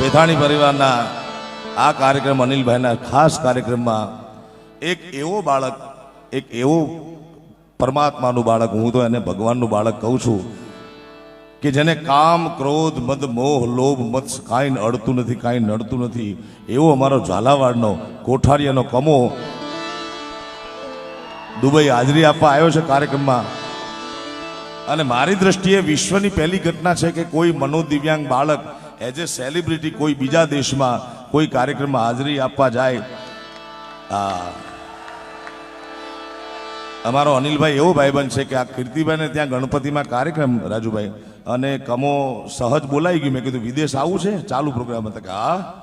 પેથાણી પરિવારના આ કાર્યક્રમ અનિલભાઈના ખાસ કાર્યક્રમમાં એક એવો બાળક, એક એવો પરમાત્માનું બાળક, હું તો એને ભગવાનનું બાળક કહું છું, કે જેને કામ, ક્રોધ, મદ, મોહ, લોભ, મત્સ કાંઈ અડતું નથી, કાંઈ નડતું નથી. એવો અમારો ઝાલાવાડનો, કોઠારીયાનો કમો દુબઈ હાજરી આપવા આવ્યો છે કાર્યક્રમમાં. અને મારી દ્રષ્ટિએ વિશ્વની પહેલી ઘટના છે કે કોઈ મનોદિવ્યાંગ બાળક એઝ એ સેલિબ્રિટી કોઈ બીજા દેશમાં કોઈ કાર્યક્રમમાં હાજરી આપવા જાય, આ, અમારો અનિલભાઈ એવો ભાઈબંધ છે કે આ કીર્તિભાઈને ત્યાં ગણપતિમાં કાર્યક્રમ, રાજુભાઈ, અને કમો સહજ બોલાઈ ગયું. મેં કીધું, વિદેશ આવું છે? ચાલુ પ્રોગ્રામ હતા. કે, હા.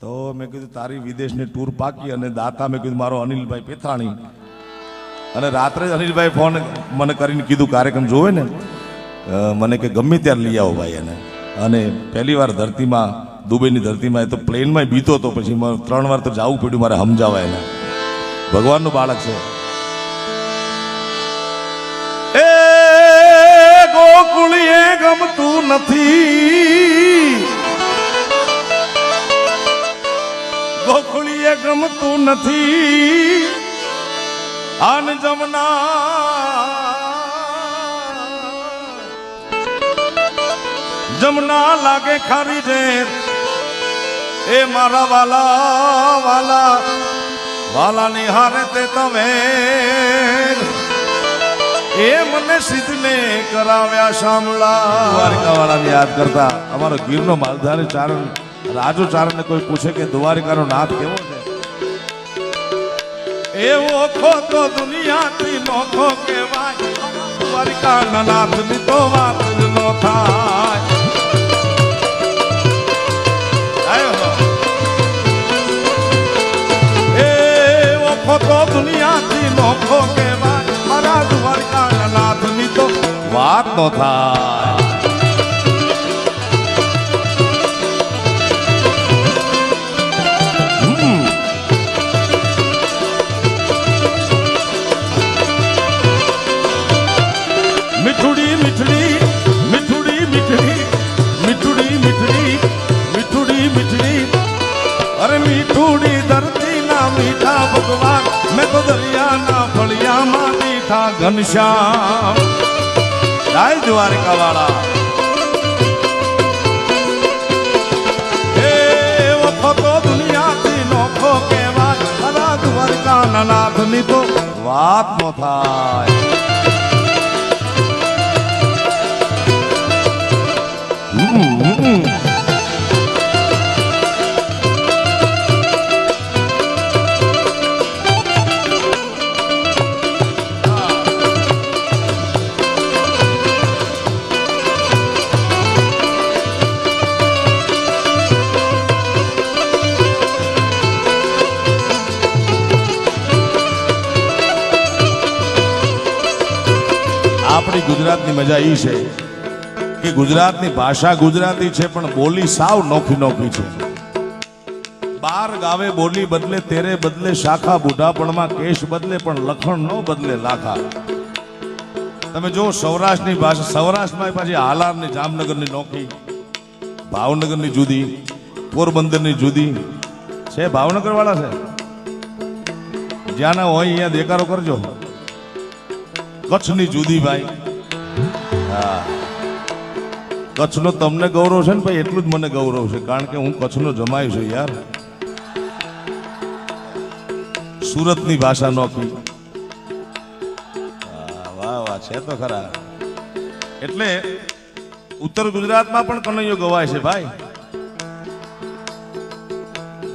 તો મેં કીધું, તારી વિદેશની ટૂર પાકી અને દાતા, મેં કીધું, મારો અનિલભાઈ પેથાણી. અને રાત્રે જ અનિલભાઈ ફોન મને કરીને કીધું, કાર્યક્રમ જોવે ને? મને કે, ગમે ત્યારે લઈ આવો ભાઈ એને. અને પહેલી વાર ધરતીમાં, દુબઈની ધરતીમાં એ તો પ્લેનમાં બીતો હતો પછી મારે ત્રણ વાર તો જવું પડ્યું મારે સમજાવવા એને. ભગવાનનું બાળક છે. એ ગોકુળીએ ગમતું નથી. ગોકુળીએ ગમતું નથી. આન જમના જમના લાગે ખારી ઢેર એ મારા વાલા વાલા વાલા નિહારે તે તમે. એ મને સિદ્ધને કરાવ્યા શામળા. દ્વારિકાવાળાને યાદ કરતા અમારો ગીરનો માલધારી ચારણ રાજુ ચારણને કોઈ પૂછે કે દ્વારિકાનો નાથ કેવો છે? એવો ખોતો દુનિયાથી નોખો કહેવાય. દ્વારિકાના નાથની તો વાત જ નો થાય. નો થાય. મીઠુડી મીઠડી મીઠુડી મીઠડી મીઠુડી મીઠડી મીઠુડી મીઠડી અરે મીઠુડી ધરતી ના મીઠા ભગવાન મેં તો દરિયાના ફળિયામાં મીઠા ઘનશ્યામ જય દ્વારકા વાળા નાથની તો વાત નો થાય હમ, આપણી ગુજરાતની મજા એ છે કે ગુજરાતની ભાષા ગુજરાતી છે, પણ બોલી સાવ નોખી નોખી છે. બાર ગાવે બોલી બદલે, તેરે બદલે, શાખા બુઢાપણમાં કેશ બદલે, પણ લખણ નો બદલે લાખા. તમે જો સૌરાષ્ટ્રની ભાષા, સૌરાષ્ટ્રમાં પાછી હાલારની જામનગરની નોખી, ભાવનગરની જુદી, પોરબંદરની જુદી. છે ભાવનગર વાળા છે? જ્યાં ના હોય, અહીંયા દેકારો કરજો. કચ્છની જુદી ભાઈ. હા. કચ્છનો તમને ગૌરવ છે ને ભાઈ, એટલું જ મને ગૌરવ છે. કારણ કે હું કચ્છનો જમાય છું યાર. સુરતની ભાષા નોખી. વાહ વાહ, છે તો ખરા. એટલે ઉત્તર ગુજરાતમાં પણ કનૈયો ગવાય છે ભાઈ.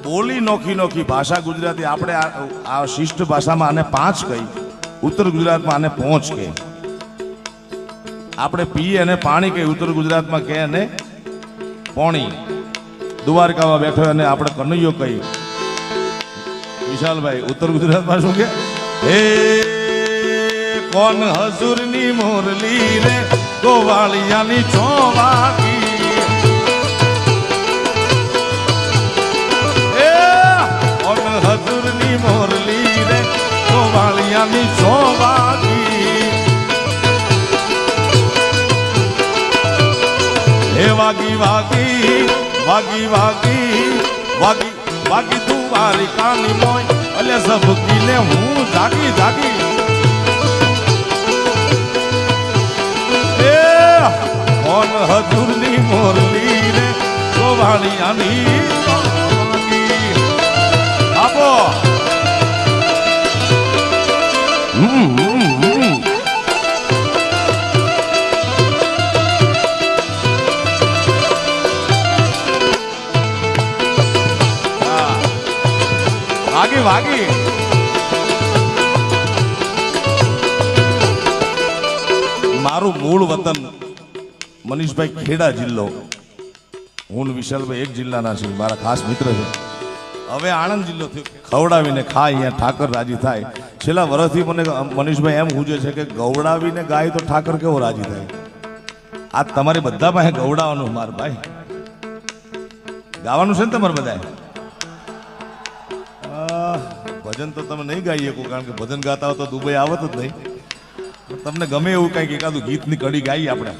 બોલી નોખી નોખી ભાષા ગુજરાતી. આપણે આ શિષ્ટ ભાષામાં આને પાંચ કહી. ઉત્તર ગુજરાતમાં આને પહોંચ કે આપણે પીએ અને પાણી કહી, ઉત્તર ગુજરાતમાં કે અને પોણી. દ્વારકામાં બેઠો અને આપણે કનૈયો કહી વિશાલભાઈ, ઉત્તર ગુજરાતમાં શું કે હે, કોણ હજુરની મોરલી રે? ગોવાળિયાની ચોવાકી ગોવાળિયાની ચોવાકી હે વાગી વાગી વાગી તું મારી કાની મોય હું જાગી જાગી એ કોણ હજુરની મોરલી રે સોવાણી આની વાગી વાગી. મારું મૂળ વતન મનીષભાઈ ખેડા જિલ્લો. હું વિશાલભાઈ એક જિલ્લાના છે મારા ખાસ મિત્ર છે. હવે આણંદ જિલ્લો થયો ખવડાવીને ખા અહીંયા ઠાકર રાજી થાય. છેલ્લા વર્ષથી મને મનીષભાઈ એમ પૂછે છે કે ગવડાવીને ગાય તો ઠાકર કેવો રાજી થાય? આ તમારે બધા પાસે ગવડાવવાનું માર ભાઈ. ગાવાનું છે ને તમારે બધાએ ભજન તો તમે નહીં ગાઈ શકો, કારણ કે ભજન ગાતા હો તો દુબઈ આવત જ નહીં. તમને ગમે એવું કંઈક એકાદું ગીતની કડી ગાઈ આપણે.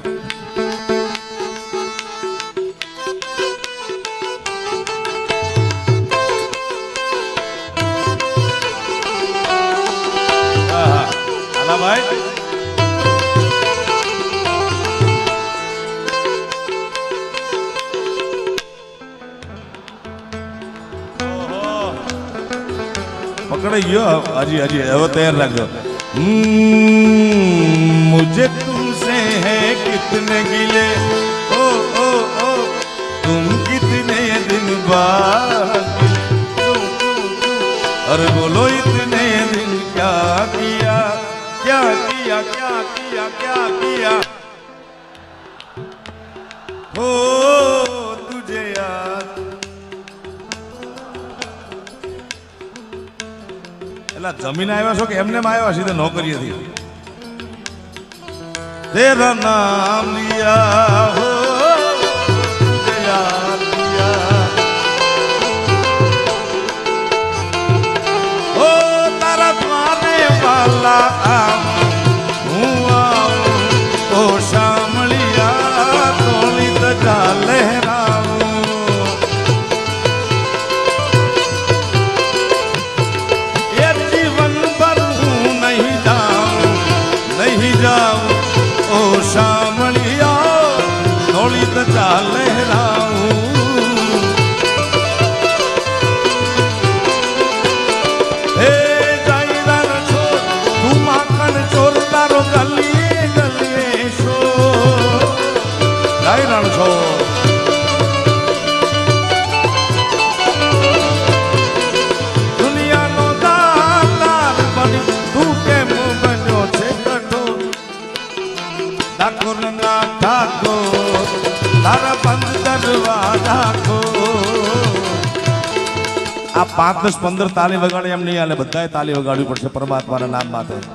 ભાઈ? પકડાઈ ગયો. હજી હજી, હવે તૈયાર રાખજો. મુજે તુમસે હે કિતને ગિલે? ઓ ઓ ઓ, તુમ કિતને દિન બાદ અરે બોલો, ઇતને દિન ક્યા કિયા? ક્યા કિયા ક્યા કિયા ક્યા કિયા? ઓ એટલે જમીન આવ્યા છો કે એમને આવ્યા સીધા નોકરીએથી. તેરા નામ લિયા હો तुझे છે. આ પાંચ પંદર તાલી વગાડે એમ નહીં હાલે બધાએ તાલી વગાડવી પડશે પરમાત્માના નામ માટે